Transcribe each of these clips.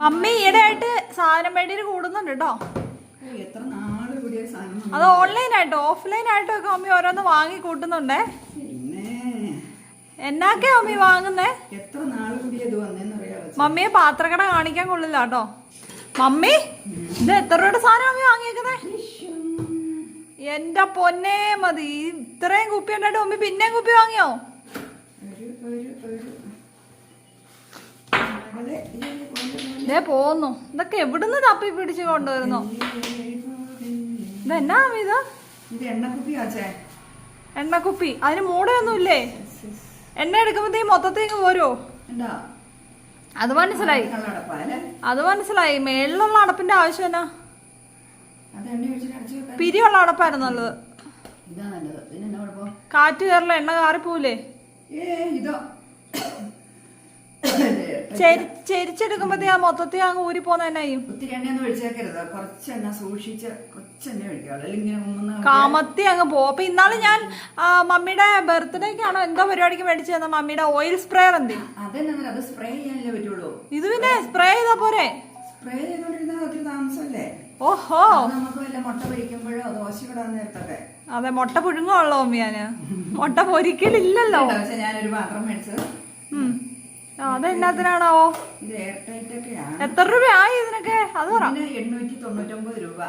Mummy ഈയിടെയായിട്ട് സാധനം വേണ്ടി കൂടുന്നുണ്ട് കേട്ടോ അത് ഓൺലൈൻ ആയിട്ടോ ഓഫ്ലൈൻ ആയിട്ടോ ഒക്കെ മമ്മി ഓരോന്ന് വാങ്ങി കൂട്ടുന്നുണ്ടേ? എന്നാക്കെ മമ്മി വാങ്ങുന്നേ? മമ്മിയെ പാത്രക്കട കാണിക്കാൻ കൊള്ളില്ല കേട്ടോ മമ്മി ഇത് എത്ര രൂപയുടെ സാധനം മമ്മി വാങ്ങിയേക്കുന്നേ? എന്റെ പൊന്നേ മതി. ഇത്രയും കുപ്പി ഉണ്ടായിട്ട് മമ്മി പിന്നെയും കുപ്പി വാങ്ങിയോ? ഒരു ഒരു ഒരു. ഇതേ പോന്നു. ഇതൊക്കെ എവിടുന്ന് തപ്പി പിടിച്ച് കൊണ്ടുവരുന്നു? ഇതെന്നാ ഇത് എണ്ണക്കുപ്പി. അതിന് മൂടൊന്നും ഇല്ലേ എണ്ണ എടുക്കുമ്പോഴത്തേക്ക് മൊത്തത്തേക്ക് പോരോ അത് മനസ്സിലായി. അത് മനസ്സിലായി. മേളിലുള്ള അടപ്പിന്റെ ആവശ്യം എന്നാ? പിരിയുള്ള അടപ്പായിരുന്നു നല്ലത്. കാറ്റ് കയറില്ല എണ്ണ കാറിപ്പോവില്ലേ? ഇതോ. ചെരിച്ചെടുക്കുമ്പോഴത്തേ ആ മൊത്തത്തിൽ അങ്ങ് ഊരി പോന്ന എന്നായും ഒത്തിരി എണ്ണയൊന്നും ഒഴിച്ചേക്കരുത്. കുറച്ച് എണ്ണ സൂക്ഷിച്ച് കുറച്ച് എണ്ണ ഒഴിക്കുക. കാമത്തി അങ്ങ് പോകും അപ്പൊ ഇന്നാൾ ഞാൻ മമ്മിയുടെ ബർത്ത്ഡേക്കാണോ എന്തോ പരിപാടിക്ക് മേടിച്ചു തന്ന മമ്മിയുടെ ഓയിൽ സ്പ്രേയർ എന്ത്? അതെന്നാ അത് സ്പ്രേ ചെയ്യാനല്ലേ പറ്റുള്ളൂ. ഇത് പിന്നെ സ്പ്രേ ചെയ്താ പോരെ? സ്പ്രേ ചെയ്തോണ്ടിരുന്നാൽ ഒത്തിരി താമസമല്ലേ? ഓഹോ. അത് നമുക്ക് വല്ല മുട്ട പൊരിക്കുമ്പോഴോ ദോശ ഇടാൻ നേരത്തൊക്കെ. അതെ മുട്ട പുഴുങ്ങുള്ളോ മമ്മിയാന് മുട്ട പൊരിക്കലില്ലല്ലോ. ഞാനൊരു പാത്രം മേടിച്ചത്. അതെന്നാത്തിനാണാവോ എത്ര രൂപയായി ഇതിനൊക്കെ? അത് പറ. എണ്ണൂറ്റി തൊണ്ണൂറ്റൊമ്പത് രൂപ.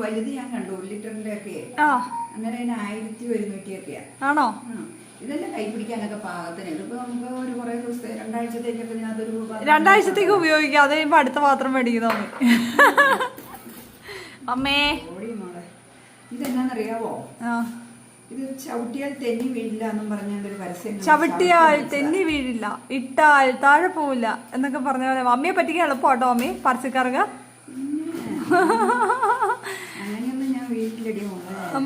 വലുത് ഞാൻ കണ്ടു ഒരു ലിറ്ററിന്റെ ഒക്കെ. ആ. അങ്ങനെ ആയിരത്തി ഒരുന്നൂറ്റി ഒക്കെയാ. ആണോ. ഇതെല്ലാം കൈ പിടിക്കാനൊക്കെ പാകത്തിന്. ഇതിപ്പോ നമുക്ക് ഒരു കുറെ ദിവസത്തെ രണ്ടാഴ്ചത്തേക്കൊക്കെ ഇതിനകത്തൊരു രണ്ടാഴ്ചത്തേക്ക് ഉപയോഗിക്കാം. അത് കഴിയുമ്പോ അടുത്ത പാത്രം മേടിക്കുന്ന അമ്മേ. ഇതെന്നാന്നറിയാവോ? ആ. ഇത് ചവിട്ടിയാൽ തെന്നി വീഴില്ല എന്നും പരസ്യം ചവിട്ടിയാൽ തെന്നി വീഴില്ല. ഇട്ടാൽ താഴെ പോവില്ല എന്നൊക്കെ പറഞ്ഞ പോലെ അമ്മയെ പറ്റിക്കാൻ എളുപ്പമാട്ടോ കേട്ടോ പറിച്ചിക്കറങ്ങ അങ്ങനെയൊന്നും ഞാൻ വീട്ടിലടി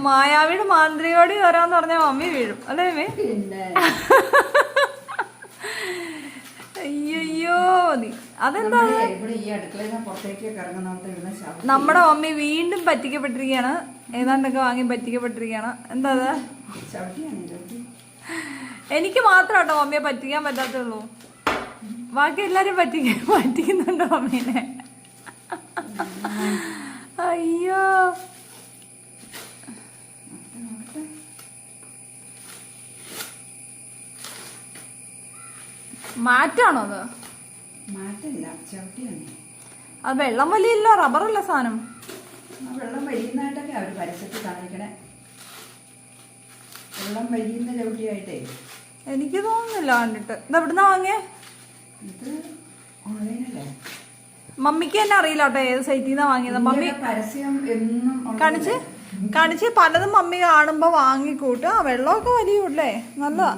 മായാവിയുടെ മാന്ത്രികോടി വരാന്ന് പറഞ്ഞാൽ മമ്മി വീഴും. അല്ലേ മമ്മി ശബ്ദം നമ്മുടെ മമ്മി വീണ്ടും പറ്റിക്കപ്പെട്ടിരിക്കുകയാണ്. ഏതാണ്ടൊക്കെ വാങ്ങി പറ്റിക്കപ്പെട്ടിരിക്കുകയാണ്. എന്താ അത്? എനിക്ക് മാത്രം കേട്ടോ മമ്മിയെ പറ്റിക്കാൻ പറ്റാത്തുള്ളൂ. ബാക്കി എല്ലാരും പറ്റിക്ക പറ്റിക്കുന്നുണ്ടോ മമ്മീനെ അയ്യോ. മാറ്റാണോ അത്? അത് വെള്ളം വലിയല്ലോ റബ്ബറല്ല സാധനം? വെള്ളം വഴിയുന്നതായിട്ടൊക്കെ അവർ പരസ്യത്തിൽ കാണിക്കണേ. വെള്ളം വലിയുന്ന ചവിട്ടിയായിട്ടേ. എനിക്ക് തോന്നുന്നില്ല കണ്ടിട്ട്. ഇത് എവിടുന്നാ വാങ്ങിയേ? ഇത് ഓൺലൈനല്ലേ? മമ്മിക്ക് തന്നെ അറിയില്ല കേട്ടോ ഏത് സൈറ്റിൽ നിന്നാ വാങ്ങിയത്. മമ്മി പരസ്യം എന്നും? കാണിച്ച് കാണിച്ച് പലതും മമ്മി കാണുമ്പോ വാങ്ങിക്കൂട്ടും. ആ വെള്ളമൊക്കെ വലിയൂല്ലേ? നല്ലതാ.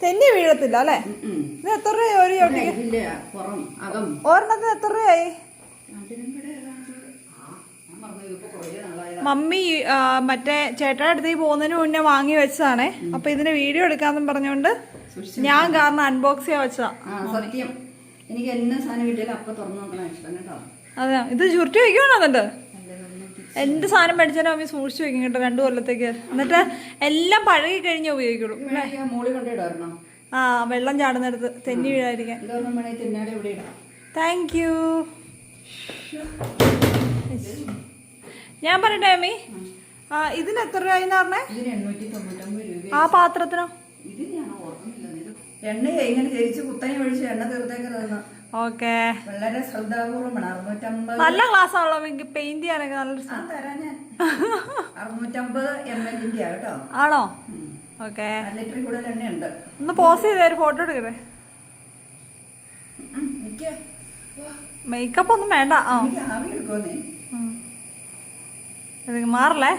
തെന്നി വീഴത്തില്ല അല്ലേ. ഇത് എത്ര രൂപയായി ഒരു ഒരെണ്ണത്തിന് എത്ര രൂപയായി. മമ്മി മറ്റേ ചേട്ടയുടെ അടുത്തേക്ക് പോകുന്നതിന് മുന്നേ വാങ്ങി വെച്ചതാണേ. അപ്പൊ ഇതിന് വീഡിയോ എടുക്കാന്ന് പറഞ്ഞുകൊണ്ട് ഞാൻ കാരണം അൺബോക്സ് ചെയ്യാൻ വെച്ചതാ. സത്യം. എനിക്ക് എന്നെ സാധനം കിട്ടിയാലും അപ്പൊ തുറന്നു നോക്കണം ഇഷ്ടം കേട്ടോ. അതെ. ഇത് ചുരുട്ടി അല്ലേ നന്നായിട്ട് എന്ത് സാധനം മേടിച്ചാലും അമ്മ സൂക്ഷിച്ചു വെക്കും കേട്ടോ രണ്ടു കൊല്ലത്തേക്ക്. എന്നിട്ട് എല്ലാം പഴകി കഴിഞ്ഞേ ഉപയോഗിക്കുള്ളൂ. ആ വെള്ളം ചാടുന്നിടത്ത് തെന്നി വീഴാതിരിക്കാൻ. താങ്ക് യു ഞാൻ പറയട്ടെ അമ്മി? ആ ഇതിന് എത്ര രൂപയെന്ന് പറഞ്ഞേ? രൂപ ആ പാത്രത്തിനോ? ഇങ്ങനെ ജയിച്ച് കുത്തനെ ഒഴിച്ച് എണ്ണ തീർത്തേക്കരുതെന്ന് ഓക്കെ. വളരെ ശ്രദ്ധാപൂർവമാണ്. അറുന്നൂറ്റമ്പത് നല്ല ക്ലാസ് ആണല്ലോ എനിക്ക് പെയിന്റ് ചെയ്യാനൊക്കെ നല്ല തരാം ഞാൻ. അറുന്നൂറ്റമ്പത് എം എല്ലിന്റെ കേട്ടോ. ആണോ? ഓക്കെ. അര ലിറ്ററിൽ കൂടുതൽ എണ്ണയുണ്ട്. ഒന്ന് പോസ് ചെയ്ത് ഒരു ഫോട്ടോ എടുക്കട്ടെ? മേക്കപ്പ് ഒന്നും വേണ്ട. ആ. ആവി മാറല്ലേ?